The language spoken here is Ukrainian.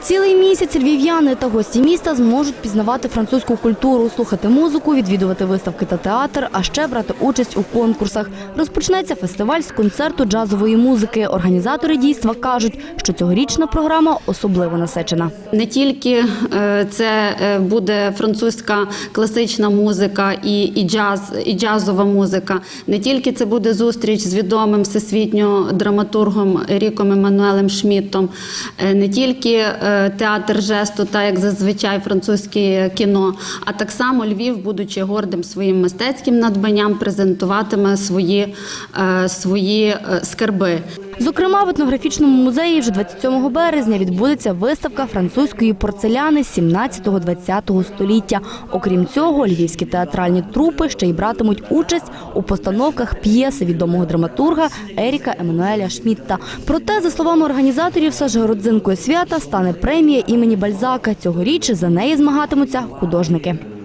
Цілий місяць львів'яни та гості міста зможуть пізнавати французьку культуру, слухати музику, відвідувати виставки та театр, а ще брати участь у конкурсах. Розпочнеться фестиваль з концерту джазової музики. Організатори дійства кажуть, що цьогорічна програма особливо насичена. Не тільки е, це е, буде французька класична музика і, і джаз, і джазова музика, не тільки це буде зустріч з відомим всесвітньо драматургом Ріком Еммануелем Шмідтом, е, не тільки театр жесту, та як зазвичай французьке кіно, а так само Львів, будучи гордим своїм мистецьким надбанням, презентуватиме свої, е, свої е, скарби. Зокрема, в етнографічному музеї вже 27 березня відбудеться виставка французької порцеляни 17-20 століття. Окрім цього, львівські театральні трупи ще й братимуть участь у постановках п'єси відомого драматурга Еріка Еммануеля Шмідта. Проте, за словами організаторів, все ж родзинкою свята стане премія імені Бальзака. Цьогоріч за неї змагатимуться художники.